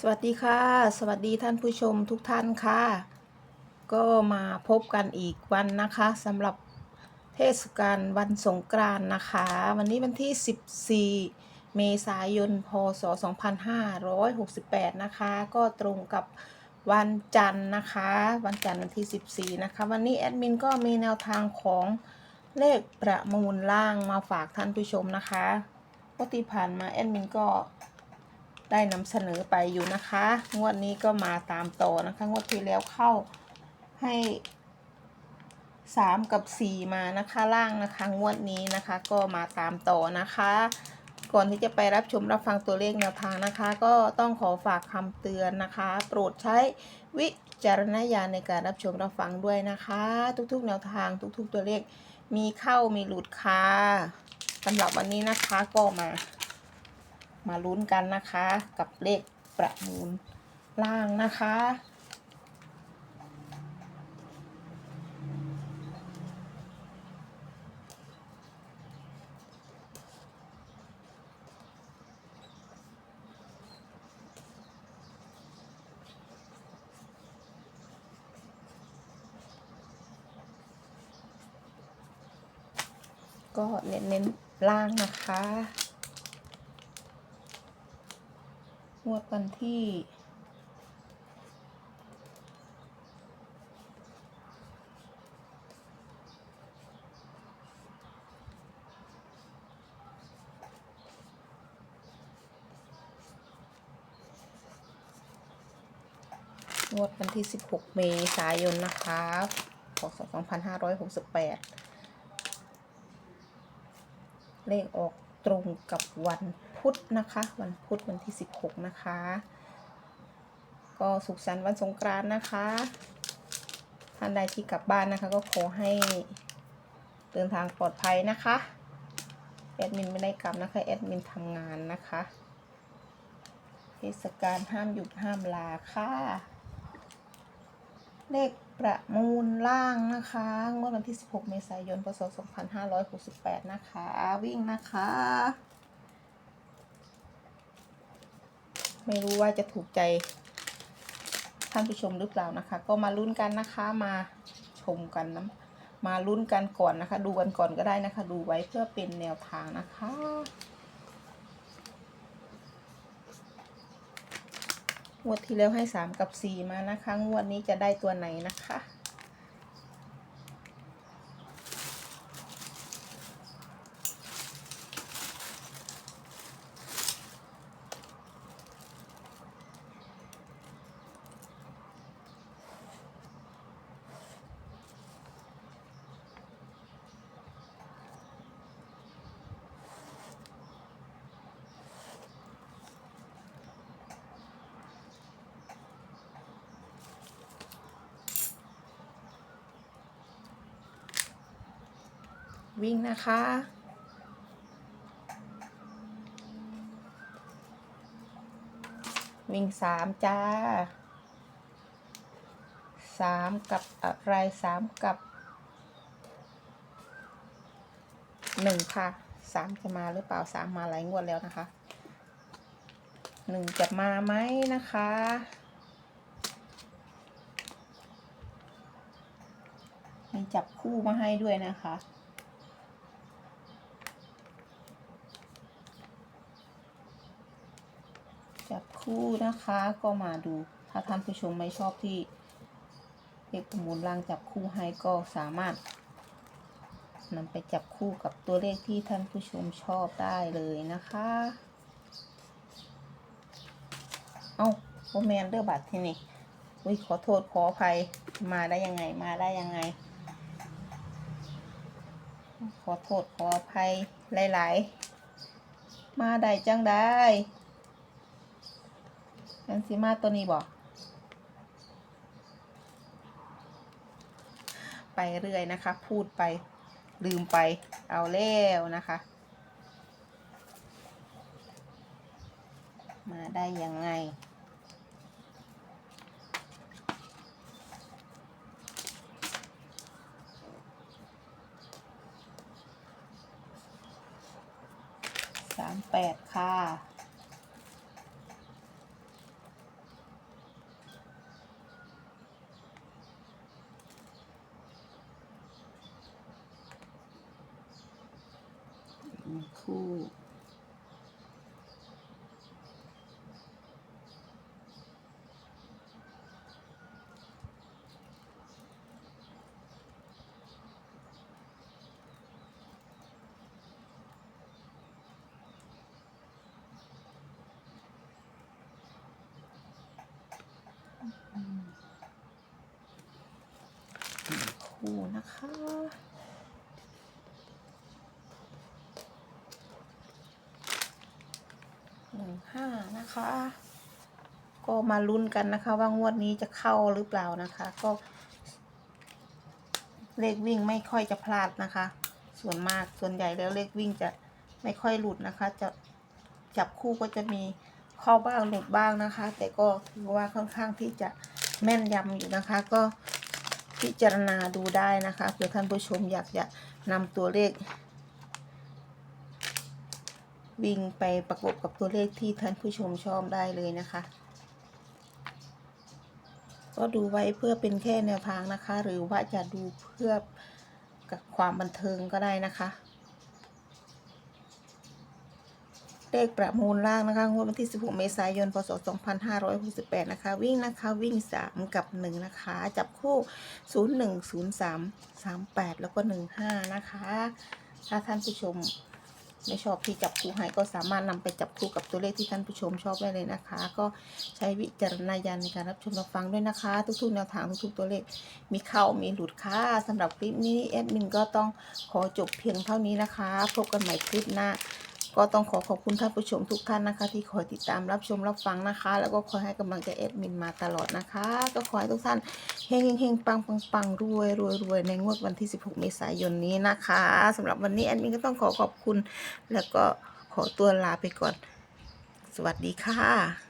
สวัสดีค่ะ สวัสดีท่านผู้ชมทุกท่านค่ะ ก็มาพบกันอีกวันนะคะสำหรับเทศกาลวันสงกรานต์นะคะ วันนี้วันที่ 14 เมษายน พศ 2568 นะคะ ก็ตรงกับวันจันทร์นะคะ วันจันทร์วันที่ 14 นะคะ วันนี้แอดมินก็มีแนวทางของเลขประมูลล่างมาฝากท่านผู้ชมนะคะปกติผ่านมาแอดมินก็ ได้นำเสนอไปอยู่นะคะ งวดนี้ก็มาตามต่อนะคะ งวดที่แล้วเข้าให้สามกับสี่มานะคะล่างนะคะ งวดนี้นะคะก็มาตามต่อนะคะ ก่อนที่จะไปรับชมรับฟังตัวเลขแนวทางนะคะ ก็ต้องขอฝากคำเตือนนะคะ โปรดใช้วิจารณญาณในการรับชมรับฟังด้วยนะคะ ทุกๆ แนวทางทุกๆ ตัวเลขมีเข้ามีหลุดค่ะสำหรับวันนี้นะคะก็มา มาลุ้นกันนะคะ กับเลขประมูลล่างนะคะ ก็เน้นๆล่างนะคะ งวดวันที่งวดวันที่ 16 เมษายน นะคะพศ2568 เลขออกตรงกับวัน พุธนะคะ วันพุธวันที่ 16 นะคะ ก็สุขสันต์วันสงกรานต์นะคะท่านใดที่กลับบ้านนะคะ ก็ขอให้เดินทางปลอดภัยนะคะแอดมินไม่ได้กลับนะคะแอดมินทำงานนะคะเทศกาลห้ามหยุดห้ามลาค่ะเลขประมูลล่างนะคะงวดวันที่ 16 เมษายน พศ 2568 นะคะ วิ่งนะคะ ไม่รู้ว่าจะถูกใจท่านผู้ชมหรือเปล่านะคะ ก็มาลุ้นกันนะคะมาชมกันนะมาลุ้นกันก่อนนะคะ ดูกันก่อนก็ได้นะคะ ดูไว้เพื่อเป็นแนวทางนะคะงวดที่แล้วให้สามกับสี่มานะคะ งวดนี้จะได้ตัวไหนนะคะ วิ่งนะคะ วิ่งสามจ้าสามกับอะไรสามกับหนึ่งค่ะสามจะมาหรือเปล่าสามมาหลายงวดแล้วนะคะหนึ่งจะมาไหมนะคะ มีจับคู่มาให้ด้วยนะคะ จับ คู่นะคะก็มาดู ถ้าท่านผู้ชมไม่ชอบที่เลขประมูลล่างจับคู่ให้ก็สามารถนำไปจับคู่กับตัวเลขที่ท่านผู้ชมชอบได้เลยนะคะ เอาโอแมนเดอร์บัตรที่นี่อุ้ยขอโทษขออภัยมาได้ยังไงมาได้ยังไง ขอโทษขออภัยหลาย ๆ มาได้จังได้ แอนซิมาตัวนี้บอกไปเรื่อยนะคะ พูดไปลืมไปเอาแล้วนะคะ มาได้ยังไงสามแปดค่ะ คู่ คู่นะคะ ห้านะคะ ก็มาลุ้นกันนะคะ ว่างวดนี้จะเข้าหรือเปล่านะคะ ก็เลขวิ่งไม่ค่อยจะพลาดนะคะ ส่วนมากส่วนใหญ่แล้วเลขวิ่งจะไม่ค่อยหลุดนะคะ จะจับคู่ก็จะมีเข้าบ้างหลุดบ้างนะคะ แต่ก็ถือว่าค่อนข้างที่จะแม่นยำอยู่นะคะ ก็พิจารณาดูได้นะคะเผื่อท่านผู้ชมอยากจะนำตัวเลข วิ่งไปประกบกับตัวเลขที่ท่านผู้ชมชอบได้เลยนะคะ ก็ดูไว้เพื่อเป็นแค่แนวทางนะคะ หรือว่าจะดูเพื่อกับความบันเทิงก็ได้นะคะ เลขประมูลล่างนะคะงวดวันที่ 16 เมษายน พศ 2568 นะคะ วิ่งนะคะวิ่ง 3 กับ 1 นะคะ จับคู่ 01 03 38 แล้วก็ 15 นะคะ ถ้าท่านผู้ชม ไม่ชอบที่จับคู่ให้ก็สามารถนำไปจับคู่กับตัวเลขที่ท่านผู้ชมชอบได้เลยนะคะ ก็ใช้วิจารณญาณในการรับชมรับฟังด้วยนะคะ ทุกๆแนวทางทุกๆตัวเลขมีเข้ามีหลุดค่ะสำหรับคลิปนี้แอดมินก็ต้องขอจบเพียงเท่านี้นะคะ พบกันใหม่คลิปหน้า ก็ต้องขอขอบคุณท่านผู้ชมทุกท่านนะคะ ที่คอยติดตามรับชมรับฟังนะคะ แล้วก็คอยให้กำลังใจแอดมินมาตลอดนะคะ ก็ขอให้ทุกท่านเฮงเฮงๆปังปังปังรวยรวยรวยในงวดวันที่ 16 เมษายนนี้นะคะสำหรับวันนี้แอดมินก็ต้องขอขอบคุณ แล้วก็ขอตัวลาไปก่อน สวัสดีค่ะ